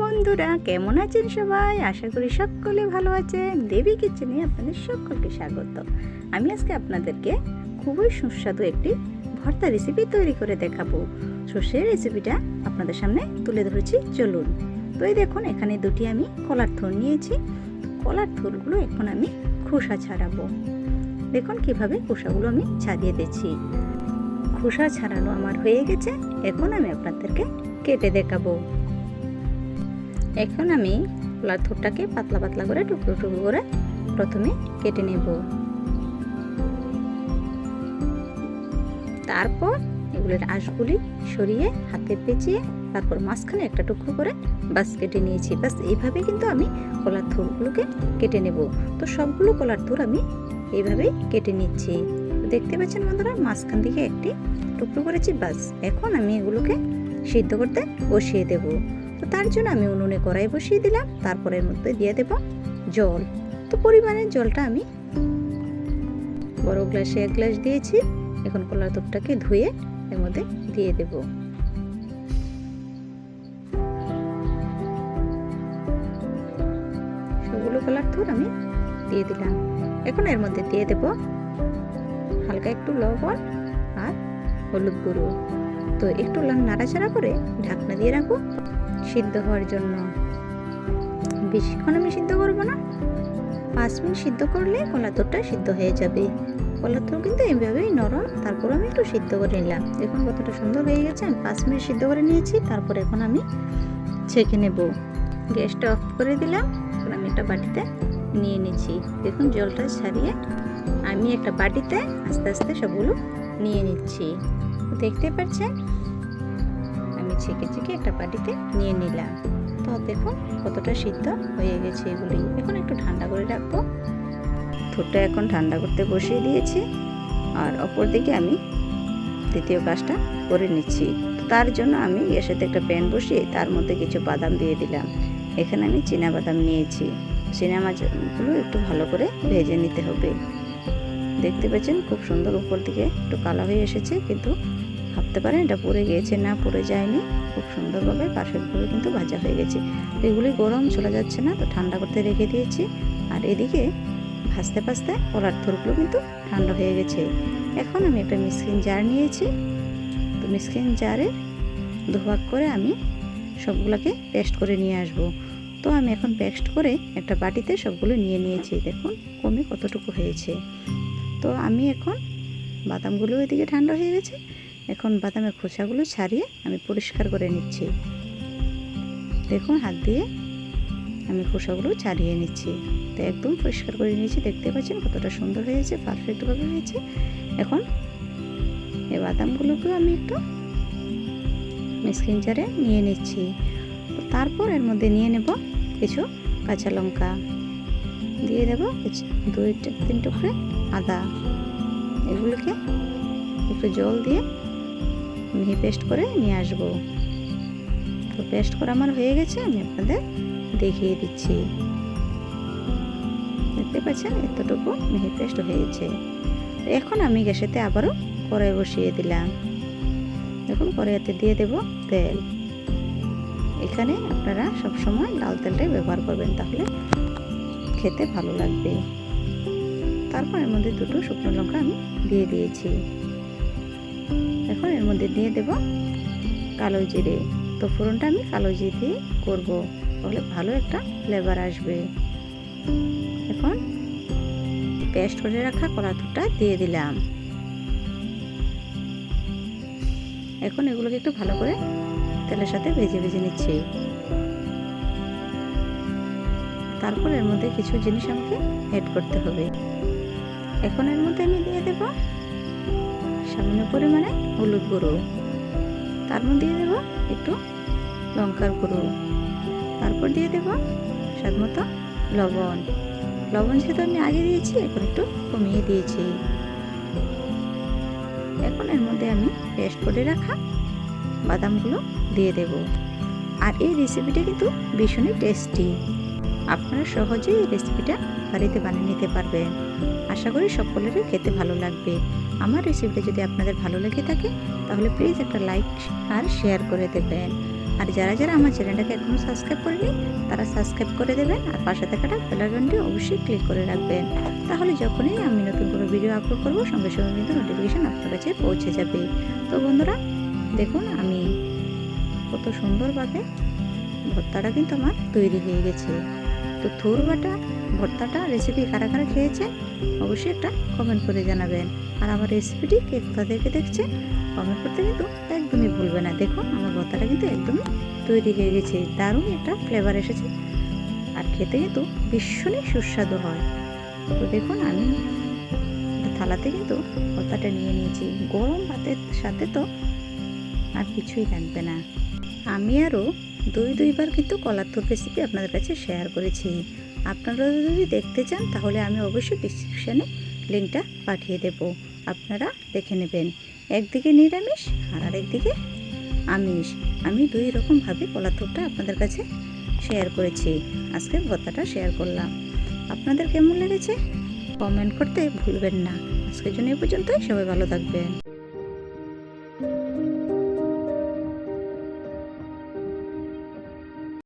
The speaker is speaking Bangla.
বন্ধুরা, কেমন আছেন সবাই? আশা করি সকলে ভালো আছেন। দেবী কিচেনে আপনাদের সকলকে স্বাগত। আমি আজকে আপনাদেরকে খুবই সুস্বাদু একটি ভর্তা রেসিপি তৈরি করে দেখাবো। সেই রেসিপিটা আপনাদের সামনে তুলে ধরেছি, চলুন। তো এই দেখুন, এখানে দুটি আমি কলার থোর নিয়েছি। কলার থোরগুলো এখন আমি খোসা ছাড়াবো। দেখুন কীভাবে খোসাগুলো আমি ছাড়িয়ে দিচ্ছি। খোসা ছাড়ানো আমার হয়ে গেছে। এখন আমি আপনাদেরকে কেটে দেখাবো। এখন আমি কলার থোরটাকে পাতলা পাতলা করে টুকরো টুকরো করে প্রথমে কেটে নেব। তারপর এগুলোর আঁশগুলি সরিয়ে হাতে পেঁচিয়ে তারপর মাঝখানে একটা টুকরো করে বাস কেটে নিয়েছি। বাস এইভাবে কিন্তু আমি কলার থোরগুলোকে কেটে নেব। তো সবগুলো কলার থোর আমি এইভাবেই কেটে নিচ্ছি। দেখতে পাচ্ছেন বন্ধুরা, মাঝখান দিকে একটি টুকরো করেছি বাস এখন আমি এগুলোকে সিদ্ধ করতে বসিয়ে দেব। তো তার জন্য আমি উনুনে কড়াই বসিয়ে দিলাম, তারপরে এর মধ্যে দিয়ে দেব জল। তো পরিমাণের জলটা আমি বড় গ্লাসে এক গ্লাস দিয়েছি, এখন কলার দুধটাকে ধুয়ে এর মধ্যে দিয়ে দেব। সবগুলো কলার থুর আমি দিয়ে দিলাম। এখন এর মধ্যে দিয়ে দেব হালকা একটু লবণ আর হলুদ গুঁড়ো। তো একটু নাড়াচাড়া করে ঢাকনা দিয়ে রাখব। সিদ্ধ হওয়ার জন্য। বেশিক্ষণ আমি সিদ্ধ করব না। পাঁচ মিনিট সিদ্ধ করলে কলাতরটা সিদ্ধ হয়ে যাবে। কলাতর কিন্তু এইভাবেই নরম, তারপর আমি একটু সিদ্ধ করে নিলাম। দেখুন কতটা সুন্দর হয়ে গেছে। আমি পাঁচ মিনিট সিদ্ধ করে নিয়েছি, তারপর এখন আমি ছেঁকে নেব। গ্যাসটা অফ করে দিলাম আমি একটা বাটিতে নিয়ে নিচ্ছি। দেখুন জলটা ছাড়িয়ে আমি একটা বাটিতে আস্তে আস্তে সবগুলো নিয়ে নিচ্ছি। দেখতে পাচ্ছেন? আমি ছেঁকে ছেঁকে একটা বাটিতে নিয়ে নিলাম। তো দেখুন কতটা সিদ্ধ হয়ে গেছে এগুলি। এখন একটু ঠান্ডা করে রাখব। থুরটা এখন ঠান্ডা করতে বসিয়ে দিয়েছি। আর অপর দিকে আমি দ্বিতীয় কাজটা করে নিচ্ছি। তার জন্য আমি গ্যাসেতে একটা প্যান বসিয়ে তার মধ্যে কিছু বাদাম দিয়ে দিলাম। এখানে আমি চীনা বাদাম নিয়েছি। চীনা মাছগুলো একটু ভালো করে ভেজে নিতে হবে। দেখতে পাচ্ছেন খুব সুন্দর উপর দিকে একটু কালো হয়ে এসেছে, কিন্তু ভাবতে পারেন, এটা পড়ে গিয়েছে না, পড়ে যায়নি। খুব সুন্দরভাবে পারফেক্টভাবে কিন্তু ভাজা হয়ে গেছে। এগুলি গরম, চলে যাচ্ছে না, তো ঠান্ডা করতে রেখে দিয়েছি। আর এদিকে ভাজতে ভাজতে কলার থরগুলো কিন্তু ঠান্ডা হয়ে গেছে। এখন আমি একটা মিসকিন জার নিয়েছি। তো মিসকিন জারে দুভাগ করে আমি সবগুলোকে পেস্ট করে নিয়ে আসব। তো আমি এখন পেস্ট করে একটা বাটিতে সবগুলো নিয়ে নিয়েছি, দেখুন কমে কতটুকু হয়েছে। তো আমি এখন বাদামগুলো এদিকে ঠান্ডা হয়ে গেছে। এখন বাদামের খোসাগুলো ছাড়িয়ে আমি পরিষ্কার করে নিচ্ছি। দেখুন, হাত দিয়ে আমি খোসাগুলো ছাড়িয়ে নিচ্ছি। তো একদম পরিষ্কার করে নিয়েছি, দেখতে পাচ্ছেন কতটা সুন্দর হয়েছে পারফেক্টভাবে হয়েছে। এখন এই বাদামগুলোকেও আমি একটু জারে নিয়ে নিচ্ছি। তারপর এর মধ্যে নিয়ে নেব কিছু কাঁচা লঙ্কা। দিয়ে দেবো দুই তিন টুকরে আদা। এগুলোকে একটু জল দিয়ে মিহি পেস্ট করে নিয়ে আসব। তো পেস্ট করা আমার হয়ে গেছে, আমি আপনাদের দেখিয়ে দিচ্ছি। দেখতে পাচ্ছেন? এতটুকু মিহি পেস্ট হয়েছে। এখন আমি গ্যাসেতে আবারও কড়াই বসিয়ে দিলাম। এখন কড়াইতে দিয়ে দেব তেল। এখানে আপনারা সবসময় লাল তেলটাই ব্যবহার করবেন, তাহলে খেতে ভালো লাগবে। তারপর এর মধ্যে দুটো শুকনো লঙ্কা আমি দিয়ে দিয়েছি। এখন এর মধ্যে দিয়ে দেব কালো জিরে। তো ফোড়নটা আমি কালো জিরে দিয়ে করব, তাহলে ভালো একটা ফ্লেভার আসবে। এখন পেস্ট করে রাখা কলা কলাতুরটা দিয়ে দিলাম। এখন এগুলোকে একটু ভালো করে তেলের সাথে ভেজে ভেজে নিচ্ছি। তারপর এর মধ্যে কিছু জিনিস আমাকে অ্যাড করতে হবে। এখন এর মধ্যে আমি দিয়ে দেব সামান্য পরিমাণে হলুদ গুঁড়ো। তার মধ্যে দিয়ে দেবো একটু লঙ্কার গুঁড়ো। তারপর দিয়ে দেব স্বাদ মতো লবণ। লবণ যেহেতু আমি আগে দিয়েছি, এখন একটু কমিয়ে দিয়েছি। এখন এর মধ্যে আমি পেস্ট করে রাখা বাদামগুলো দিয়ে দেব। আর এই রেসিপিটা কিন্তু ভীষণই টেস্টি আপনারা সহজেই এই রেসিপিটা বাড়িতে বানিয়ে নিতে পারবেন। আশা করি সকলেরই খেতে ভালো লাগবে। আমার রেসিপিটা যদি আপনাদের ভালো লেগে থাকে, তাহলে প্লিজ একটা লাইক আর শেয়ার করে দেবেন। আর যারা যারা আমার চ্যানেলটাকে এখনও সাবস্ক্রাইব করেনি, তারা সাবস্ক্রাইব করে দেবেন আর পাশে থাকাটা বেলাইকনটি অবশ্যই ক্লিক করে রাখবেন। তাহলে যখনই আমি নতুন কোনো ভিডিও আপলোড করব, সঙ্গে সঙ্গে কিন্তু নোটিফিকেশান আপনার কাছে পৌঁছে যাবে। তো বন্ধুরা, দেখুন আমি কত সুন্দরভাবে ভর্তাটা কিন্তু আমার তৈরি হয়ে গেছে। তো থোর বাটা ভর্তাটা রেসিপি কারা কারা খেয়েছে, অবশ্যই একটা কমেন্ট করে জানাবেন। আর আমার রেসিপিটি কে কোথা থেকে দেখছে কমেন্ট করতে কিন্তু একদমই ভুলবে না। দেখুন, আমার ভর্তাটা কিন্তু একদমই তৈরি হয়ে গেছে। দারুণ একটা ফ্লেভার এসেছে। আর খেতে কিন্তু ভীষণই সুস্বাদু হয়। তো দেখুন, আমি থালাতে কিন্তু ভর্তাটা নিয়ে নিয়েছি। গরম ভাতের সাথে তো আর কিছুই লাগবে না। আমি আরও দুই দুইবার কিন্তু কলার থোর রেসিপি আপনাদের কাছে শেয়ার করেছি। আপনারা যদি দেখতে চান, তাহলে আমি অবশ্যই ডিসক্রিপশানে লিঙ্কটা পাঠিয়ে দেব। আপনারা দেখে নেবেন। একদিকে নিরামিষ আর আরেকদিকে আমিষ। আমি দুই রকমভাবে কলার থোরটা আপনাদের কাছে শেয়ার করেছি। আজকে ভর্তাটা শেয়ার করলাম। আপনাদের কেমন লেগেছে? কমেন্ট করতে ভুলবেন না। আজকের জন্য এই পর্যন্তই। সবাই ভালো থাকবেন।